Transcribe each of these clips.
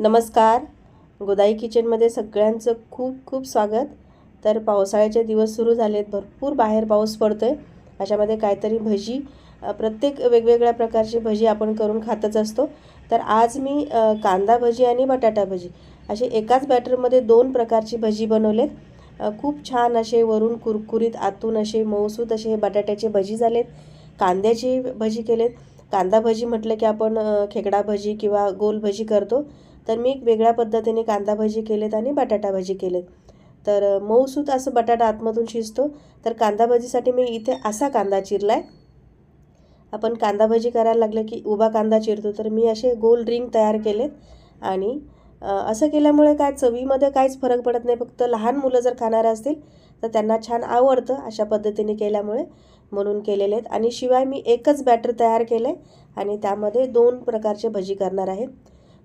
नमस्कार. गोदाई किचनमध्ये सगळ्यांचं खूप खूप स्वागत. तर पावसाळ्याचे दिवस सुरू झालेत भरपूर बाहेर पाऊस पडतो आहे अशामध्ये काहीतरी भजी प्रत्येक वेगवेगळ्या प्रकारची भजी आपण करून खातच असतो. तर आज मी कांदा भजी आणि बटाटा भजी असे एकाच बॅटरमध्ये दोन प्रकारची भजी बनवलेत. खूप छान असे वरून कुरकुरीत आतून असे मऊसूत असे हे बटाट्याचे भजी झालेत. कांद्याची भजी केलेत. कांदा भजी म्हटलं की आपण खेकडा भजी किंवा गोल भजी करतो. तर मी एक वेगळ्या पद्धतीने कांदा भजी केलेत आणि बटाटा भजी केलेत. तर मऊसूत असं बटाटा आतमधून शिजतो. तर कांदा भजीसाठी मी इथे असा कांदा चिरला आहे आपण कांदा भजी करायला लागलं की उभा कांदा चिरतो. तर मी असे गोल रिंग तयार केलेत. आणि असं केल्यामुळे काय चवीमध्ये काहीच फरक पडत नाही. फक्त लहान मुलं जर खाणारे असतील तर त्यांना छान आवडतं अशा पद्धतीने केल्यामुळे म्हणून केलेले आहेत आणि शिवाय मी एकच बॅटर तयार केलं आहे आणि त्यामध्ये दोन प्रकारचे भजी करणार आहे.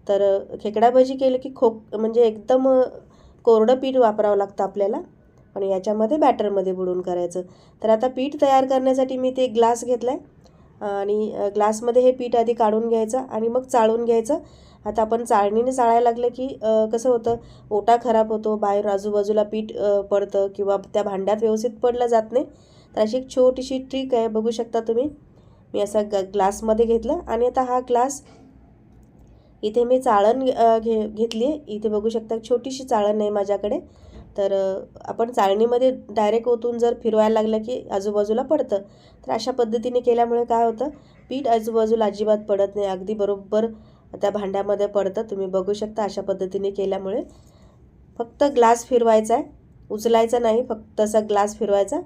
तर खेकडा भजी केलं की खोक म्हणजे एकदम कोरडं पीठ वापरावं लागतं आपल्याला आणि याच्यामध्ये बॅटरमध्ये बुडून करायचं. तर आता पीठ तयार करण्यासाठी मी ते ग्लास घेतला आहे आणि ग्लासमध्ये हे पीठ आधी काढून घ्यायचं आणि मग चाळून घ्यायचं. आता आपण चाळणीने चाळायला लागलं की कसं होतं ओटा खराब होतो बाहेर आजूबाजूला पीठ पडतं किंवा त्या भांड्यात व्यवस्थित पडलं जात नाही. तर अशी एक छोटीशी ट्रिक आहे बघू शकता तुम्ही. मी असा ग ग्लासमध्ये घेतलं आणि आता हा ग्लास इथे मी चाळण घे घेतली आहे इथे बघू शकता छोटीशी चाळण आहे माझ्याकडे. तर आपण चाळणीमध्ये डायरेक्ट ओतून जर फिरवायला लागलं की आजूबाजूला पडतं. तर अशा पद्धतीने केल्यामुळे काय होतं? पीठ आजूबाजूला अजिबात पडत नाही. अगदी बरोबर त्या भांड्यामध्ये पडतं. तुम्ही बघू शकता अशा पद्धतीने केल्यामुळे. फक्त ग्लास फिरवायचा आहे. उचलायचा नाही. फक्त असा ग्लास फिरवायचा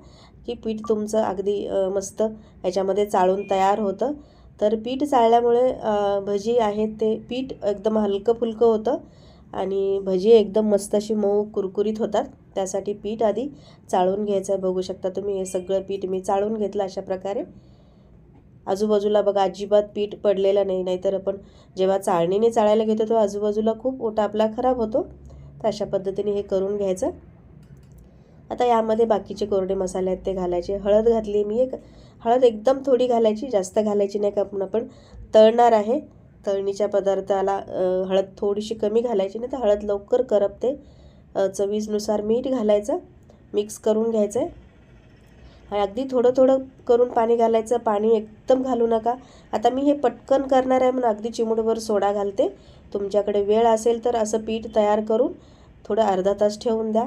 की पीठ तुमचं अगदी मस्त याच्यामध्ये चाळून तयार होतं. तर पीठ चाळल्यामुळे भजी आहेत ते पीठ एकदम हलकं फुलकं होतं आणि भजी एकदम मस्त अशी मऊ कुरकुरीत होतात. त्यासाठी पीठ आधी चाळून घ्यायचं आहे. बघू शकता तुम्ही हे सगळं पीठ मी चाळून घेतलं अशा प्रकारे. आजूबाजूला बघा अजिबात पीठ पडलेलं नाही नाहीतर आपण जेव्हा चाळणीने चाळायला घेतो तेव्हा आजूबाजूला खूप ओटा आपला खराब होतो. तर अशा पद्धतीने हे करून घ्यायचं. आता यामध्ये बाकीचे कोरडे मसाले आहेत ते घालायचे. हळद घातली मी एक हळद एकदम थोडी घालायची जास्त घालायची नाही का आपण आपण तळणार आहे. तळणीच्या पदार्थाला हळद थोडीशी कमी घालायची नाही तर हळद लवकर करपते. चवीजनुसार चवीनुसार मीठ घालायचं मिक्स करून घ्यायचं आहे आणि अगदी थोडं थोडं करून पाणी घालायचं पाणी एकदम घालू नका. आता मी हे पटकन करणार आहे म्हणून अगदी चिमूटभर सोडा घालते. तुमच्याकडे वेळ असेल तर असं पीठ तयार करून थोडं अर्धा तास ठेवून द्या.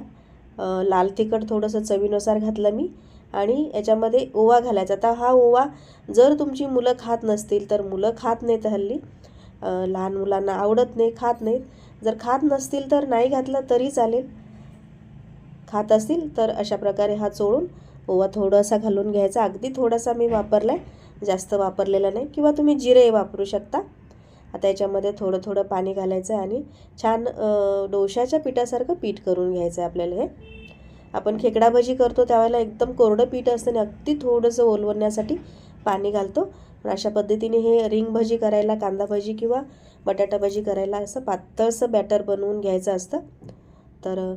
लाल तिखट थोडंसं चवीनुसार घातलं मी. आणि याच्यामध्ये ओवा घालायचा. आता हा ओवा जर तुमची मुलं खात नसतील तर मुलं खात नाहीत हल्ली. लहान मुलांना आवडत नाही खात नाहीत. जर खात नसतील तर नाही घातलं तरी चालेल. खात असतील तर अशा प्रकारे हा चोळून ओवा थोडासा घालून घ्यायचा. अगदी थोडासा मी वापरला आहे जास्त वापरलेला नाही. किंवा तुम्ही जिरे वापरू शकता. आता याच्यामध्ये थोडं थोडं पाणी घालायचं आहे आणि छान डोशाच्या पिठासारखं पीठ करून घ्यायचं आहे आपल्याला हे. आपण खेकडा भजी करतो त्यावेळेला एकदम कोरडं पीठ असतं आणि अगदी थोडंसं ओलवण्यासाठी पाणी घालतो. पण अशा पद्धतीने हे रिंग भजी करायला कांदा भजी किंवा बटाटा भजी करायला असं पातळसं बॅटर बनवून घ्यायचं असतं. तर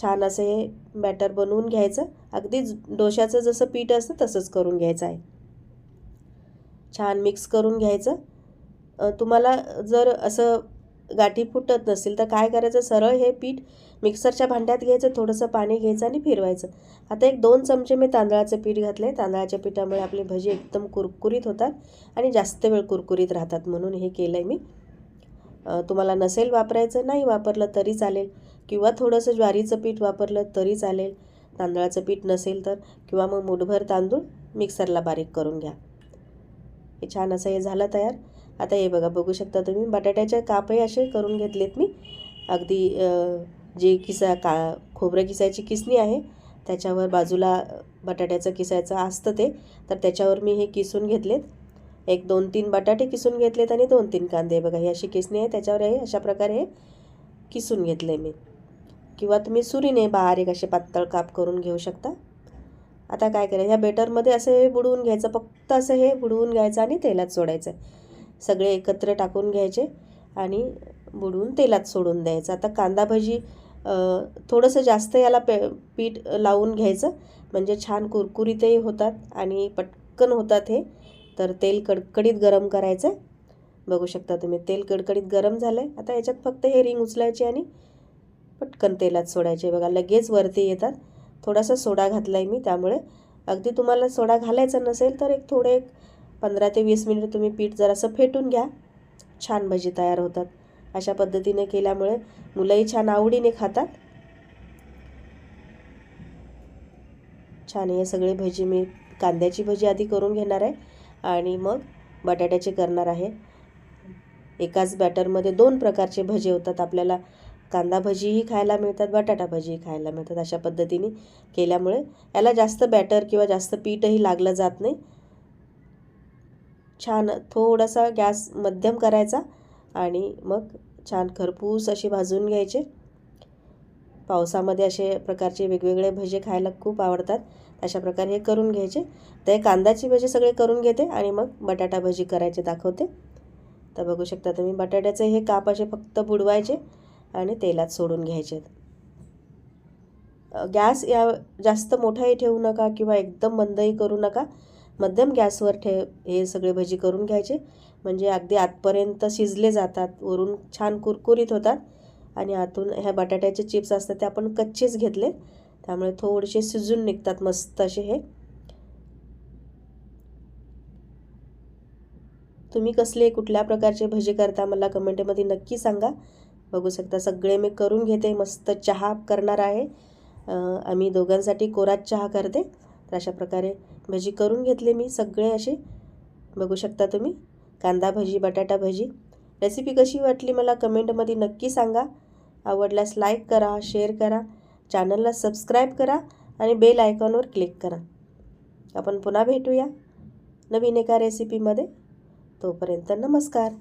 छान असं हे बॅटर बनवून घ्यायचं. अगदी डोशाचं जसं पीठ असतं तसंच करून घ्यायचं आहे. छान मिक्स करून घ्यायचं. तुम्हाला जर असं गाठी फुटत नसेल तर काय करायचं? सरळ हे पीठ मिक्सरच्या भांड्यात घ्यायचं थोडंसं पाणी घ्यायचं आणि फिरवायचं. आता एक दोन चमचे मी तांदळाचं पीठ घातलं आहे तांदळाच्या पिठामुळे आपली भजी एकदम कुरकुरीत होतात आणि जास्त वेळ कुरकुरीत राहतात म्हणून हे केलं आहे मी तुम्हाला नसेल वापरायचं नाही वापरलं तरी चालेल. किंवा थोडंसं ज्वारीचं पीठ वापरलं तरी चालेल. तांदळाचं पीठ नसेल तर किंवा मग मुठभर तांदूळ मिक्सरला बारीक करून घ्या. हे छान असं हे झालं तयार. आता हे बघा बघू शकता तुम्ही बटाट्याचे कापही असे करून घेतलेत मी. अगदी जे किसा का खोबरं किसायची किसणी आहे त्याच्यावर बाजूला बटाट्याचं किसायचं असतं ते तर त्याच्यावर मी हे किसून घेतलेत. एक दोन तीन बटाटे किसून घेतलेत आणि दोन तीन कांदे. बघा ही अशी किसणी आहे त्याच्यावर हे अशा प्रकारे हे किसून घेतले मी. किंवा तुम्ही सुरीने बारीक असे पातळ काप करून घेऊ शकता. आता काय करायचं ह्या बेटरमध्ये असं हे बुडवून घ्यायचं फक्त असं हे बुडवून घ्यायचं आणि तेलात सोडायचं. सगळे एकत्र टाकून घ्यायचे आणि बुडवून तेलात सोडून द्यायचं. आता कांदा भजी थोडंसं जास्त याला पे पीठ लावून घ्यायचं. म्हणजे छान कुरकुरीतही होतात आणि पटकन होतात हे. तर तेल कडकडीत गरम करायचं. बघू शकता तुम्ही तेल कडकडीत गरम झालं आहे आता याच्यात फक्त हे रिंग उचलायची आणि पटकन तेलात सोडायचे. बघा लगेच वरती येतात. थोडासा सोडा घातला आहे मी त्यामुळे. अगदी तुम्हाला सोडा घालायचा नसेल तर एक थोडे एक पंधरा ते वीस मिनिट तुम्ही पीठ जरासं फेटून घ्या. छान भजी तयार होतात. अशा पद्धतीने केल्यामुळे मुलंही छान आवडीने खातात. छान हे सगळे भजी मी कांद्याची भजी आधी करून घेणार आहे आणि मग बटाट्याचे करणार आहे. एकाच बॅटरमध्ये दोन प्रकारचे भजे होतात. आपल्याला कांदा भजीही खायला मिळतात बटाटा भजीही खायला मिळतात अशा पद्धतीने केल्यामुळे याला जास्त बॅटर किंवा जास्त पीठही लागलं जात नाही. छान थोडासा गॅस मध्यम करायचा आणि मग छान खरपूस असे भाजून घ्यायचे. पावसामध्ये असे प्रकारचे वेगवेगळे भजे खायला खूप आवडतात. अशा प्रकारे हे करून घ्यायचे. तर हे कांद्याची भजी सगळे करून घेते आणि मग बटाटा भजी करायचे दाखवते. तर बघू शकता तुम्ही बटाट्याचे हे काप असे फक्त बुडवायचे आणि तेलात सोडून घ्यायचे. गॅस या जास्त मोठाही ठेवू नका किंवा एकदम मंदही करू नका. मध्यम गॅसवर ठेव हे सगळे भजी करून घ्यायचे. म्हणजे अगदी आतपर्यंत शिजले जातात वरून छान कुरकुरीत होतात. आणि आतून ह्या बटाट्याचे चिप्स असतात ते आपण कच्चेच घेतले. त्यामुळे थोडेसे शिजून निघतात मस्त असे हे. तुम्ही कसले कुठल्या प्रकारचे भजी करता मला कमेंटमध्ये नक्की सांगा. बघू शकता सगळे मी करून घेते मस्त चहा करणार आहे. आम्ही दोघांसाठी कोरात चहा करते. तर अशा प्रकारे भजी करून घेतले मी सगळे असे. बघू शकता तुम्ही कांदा भजी बटाटा भजी. रेसिपी कशी वाटली मला कमेंटमध्ये नक्की सांगा. आवडल्यास लाईक करा शेअर करा चॅनलला सबस्क्राईब करा आणि बेल आयकॉनवर क्लिक करा. आपण पुन्हा भेटूया नवीन एका रेसिपीमध्ये. तोपर्यंत नमस्कार.